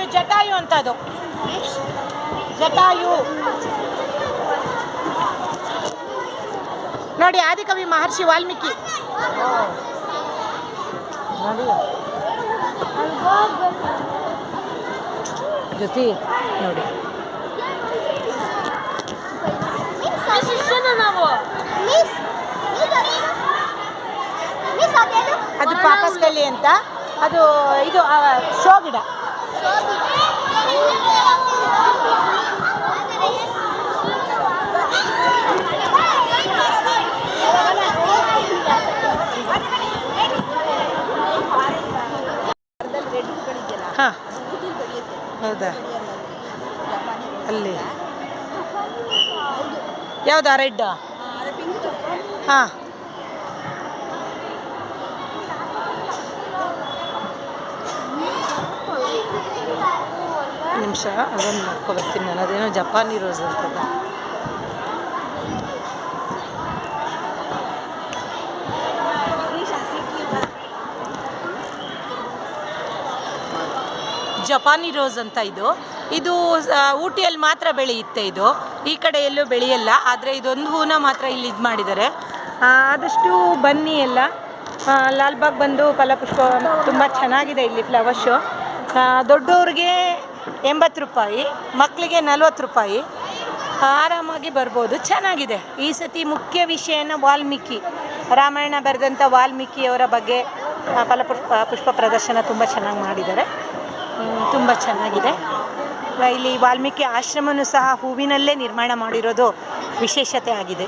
ಇದು ಜಟಾಯು ನೋಡಿ ಆದಿಕವಿ ಮಹರ್ಷಿ ವಾಲ್ಮೀಕಿ. ನೋಡಿ. ಜೊತೆ ನೋಡಿ ನಾವು. ಅದು ಪಾಪಸ್ಕಲ್ಲಿ ಅಂತ. ಅದು ಇದು ಶೋ ಗಿಡ ಹಾಂ. ಹೌದಾ? ಅಲ್ಲಿ. ಯಾವ್ದಾ ರೆಡ್ ಹಾಂ. ನಿಮಿಷ ಅದನ್ನು ಮಾಡ್ಕೊಬರ್ತೀನಿ ನಾನು ಅದೇನೋ ಜಪಾನಿ ರೋಸ್ ಅಂತದ ಜಪಾನಿ ರೋಸ್ ಅಂತ ಇದು. ಇದು ಊಟಿಯಲ್ಲಿ ಮಾತ್ರ ಬೆಳೆಯುತ್ತೆ ಇದು. ಈ ಕಡೆ ಎಲ್ಲೂ ಬೆಳೆಯಲ್ಲ, ಆದರೆ ಇದೊಂದು ಹೂನ ಮಾತ್ರ ಇಲ್ಲಿ ಇದು ಮಾಡಿದ್ದಾರೆ. ಆದಷ್ಟು ಬನ್ನಿ ಎಲ್ಲ. ಲಾಲ್ಬಾಗ್ ಬಂದು ಫಲಪುಷ್ಪ ತುಂಬ ಚೆನ್ನಾಗಿದೆ ಇಲ್ಲಿ ಫ್ಲವರ್ ದೊಡ್ಡವ್ರಿಗೆ ಎಂಬತ್ತು ರೂಪಾಯಿ ಮಕ್ಕಳಿಗೆ ನಲ್ವತ್ತು ರೂಪಾಯಿ. ಆರಾಮಾಗಿ ಬರ್ಬೋದು, ಚೆನ್ನಾಗಿದೆ. ಈ ಸತಿ ಮುಖ್ಯ ವಿಷಯನ ವಾಲ್ಮೀಕಿ. ರಾಮಾಯಣ ಬರೆದಂಥ ವಾಲ್ಮೀಕಿಯವರ ಬಗ್ಗೆ ಫಲಪುಷ್ಪ, ಪುಷ್ಪ ಪ್ರದರ್ಶನ ತುಂಬ ಚೆನ್ನಾಗಿ ಮಾಡಿದ್ದಾರೆ. ತುಂಬ ಚೆನ್ನಾಗಿದೆ. ಇಲ್ಲಿ ವಾಲ್ಮೀಕಿ ಆಶ್ರಮನೂ ಸಹ ಹೂವಿನಲ್ಲೇ ನಿರ್ಮಾಣ ಮಾಡಿರೋದು ವಿಶೇಷತೆ ಆಗಿದೆ.